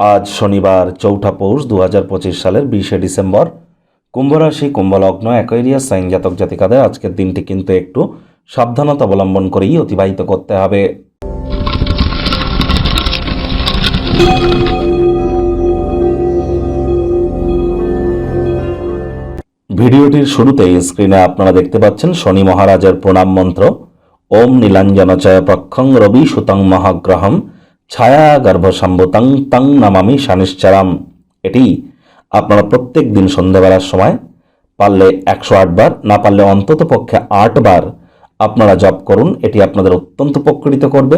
আজ শনিবার চৌঠা পৌষ দু হাজার পঁচিশ সালের বিশে ডিসেম্বর। কুম্ভ রাশি কুম্ভলগ্ন, অ্যাকোয়ারিয়াস, সাইন জাতক জাতিকাদের আজকের দিনটি কিন্তু একটু সাবধানতা অবলম্বন করেই অতিবাহিত করতে হবে। ভিডিওটির শুরুতেই স্ক্রিনে আপনারা দেখতে পাচ্ছেন শনি মহারাজের প্রণাম মন্ত্র। ওম নীলাঞ্জনচয় প্রক্ষং রবি সুতং মহাগ্রহম। ছায়া গর্ভসম্ভুতং তং নামামি শানিশ্চারাম। এটি আপনারা প্রত্যেক দিন সন্ধ্যাবেলার সময় পারলে একশো বার, না পারলে অন্তত পক্ষে বার আপনারা জপ করুন। এটি আপনাদের অত্যন্ত উপকৃত করবে।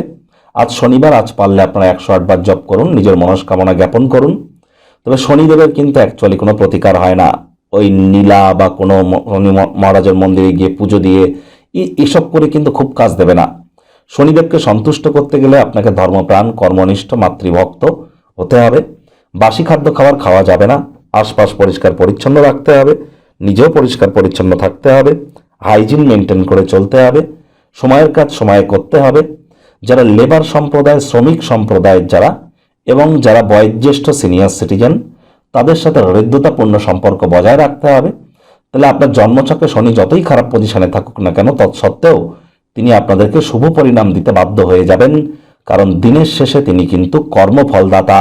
আজ শনিবার, আজ পারলে আপনারা একশো বার জপ করুন, নিজের মনস্কামনা জ্ঞাপন করুন। তবে শনিদেবের কিন্তু অ্যাকচুয়ালি কোনো প্রতিকার হয় না। ওই নীলা বা কোনো মহারাজের মন্দিরে গিয়ে পুজো দিয়ে এসব করে কিন্তু খুব কাজ দেবে না। শনিদেবকে সন্তুষ্ট করতে গেলে আপনাকে ধর্মপ্রাণ, কর্মনিষ্ঠ, মাতৃভক্ত হতে হবে। বাসি খাদ্য খাবার খাওয়া যাবে না। আশপাশ পরিষ্কার পরিচ্ছন্ন রাখতে হবে। নিজেও পরিষ্কার পরিচ্ছন্ন থাকতে হবে। হাইজিন মেনটেন করে চলতে হবে। সময়ের কাজ সময়ে করতে হবে। যারা লেবার সম্প্রদায়, শ্রমিক সম্প্রদায়ের যারা এবং যারা বয়োজ্যেষ্ঠ সিনিয়র সিটিজেন, তাদের সাথে হৃদ্যতাপূর্ণ সম্পর্ক বজায় রাখতে হবে। তাহলে আপনার জন্মছকে শনি যতই খারাপ পজিশনে থাকুক না কেন, তৎসত্ত্বেও তিনি আপনাদেরকে শুভ পরিণাম দিতে বাধ্য হয়ে যাবেন, কারণ দিনের শেষে তিনি কিন্তু কর্মফলদাতা।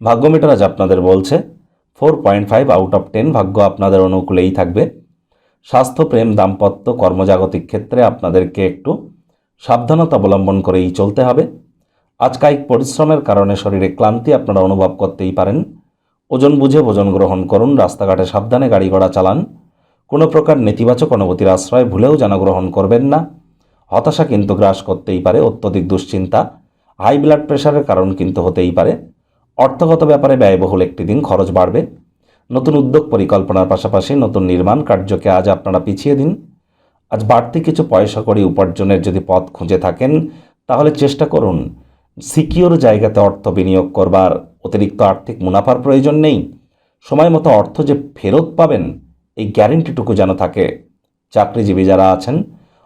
ভাগ্যমিটার আজ আপনাদের বলছে four point five out of ten ভাগ্য আপনাদের অনুকূলেই থাকবে। স্বাস্থ্য, প্রেম, দাম্পত্য, কর্মজাগতিক ক্ষেত্রে আপনাদেরকে একটু সাবধানতা অবলম্বন করেই চলতে হবে। আজ কায়িক পরিশ্রমের কারণে শরীরে ক্লান্তি আপনারা অনুভব করতেই পারেন। ওজন বুঝে ভোজন গ্রহণ করুন, রাস্তাঘাটে সাবধানে গাড়ি ঘোড়া চালান। কোনো প্রকার নেতিবাচক অনুভূতির আশ্রয় ভুলেও যেন গ্রহণ করবেন না। হতাশা কিন্তু গ্রাস করতেই পারে, অত্যধিক দুশ্চিন্তা। হাই ব্লাড প্রেশারের কারণ কিন্তু হতেই পারে। অর্থগত ব্যাপারে ব্যয়বহুল একটি দিন খরচ বাড়বে। নতুন উদ্যোগ পরিকল্পনার পাশাপাশি নতুন নির্মাণ কার্যকে আজ আপনারা পিছিয়ে দিন। আজ বাড়তি কিছু পয়সা করে উপার্জনের যদি পথ খুঁজে থাকেন, তাহলে চেষ্টা করুন। সিকিওর জায়গাতে অর্থ বিনিয়োগ করবার। অতিরিক্ত আর্থিক মুনাফার প্রয়োজন নেই। সময় মতো অর্থ যে ফেরত পাবেন, এই গ্যারেন্টিটুকু যেন থাকে। চাকরিজীবী যারা আছেন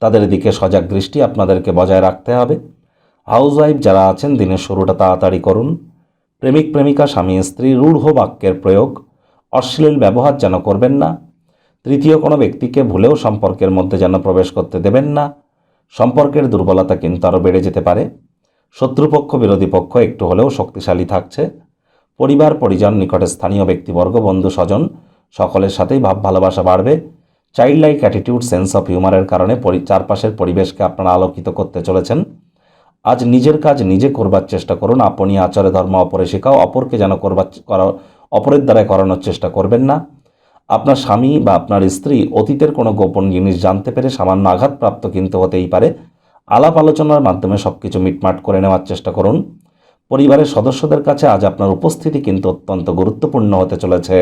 তাদের দিকে সজাগ দৃষ্টি আপনাদেরকে বজায় রাখতে হবে। হাউস ওয়াইফ যারা আছেন, দিনের শুরুটা তাড়াতাড়ি করুন। প্রেমিক, প্রেমিকা, স্বামী, স্ত্রী, রূঢ় বাক্যের প্রয়োগ। অশ্লীল ব্যবহার যেন করবেন না। তৃতীয় কোনো ব্যক্তিকে ভুলেও সম্পর্কের মধ্যে যেন প্রবেশ করতে দেবেন না। সম্পর্কের দুর্বলতা কিন্তু আরও বেড়ে যেতে পারে। শত্রুপক্ষ, বিরোধী পক্ষ একটু হলেও শক্তিশালী থাকছে। পরিবার, পরিজন, নিকটে স্থানীয় ব্যক্তিবর্গ, বন্ধু, স্বজন, সকলের সাথেই ভাব ভালোবাসা বাড়বে। Child like attitude sense of হিউমারের কারণে চারপাশের পরিবেশকে আপনারা আলোকিত করতে চলেছেন। আজ নিজের কাজ নিজে করবার চেষ্টা করুন। আপনি আচারে ধর্ম, অপরে শেখাও অপরকে যেন করবার করা অপরের দ্বারাই করানোর চেষ্টা করবেন না। আপনার স্বামী বা আপনার স্ত্রী অতীতের কোনো গোপন জিনিস জানতে পেরে সামান্য আঘাতপ্রাপ্ত কিন্তু হতেই পারে। আলাপ আলোচনার মাধ্যমে সব কিছু মিটমাট করে নেওয়ার চেষ্টা করুন। পরিবারের সদস্যদের কাছে আজ আপনার উপস্থিতি কিন্তু অত্যন্ত গুরুত্বপূর্ণ হতে চলেছে।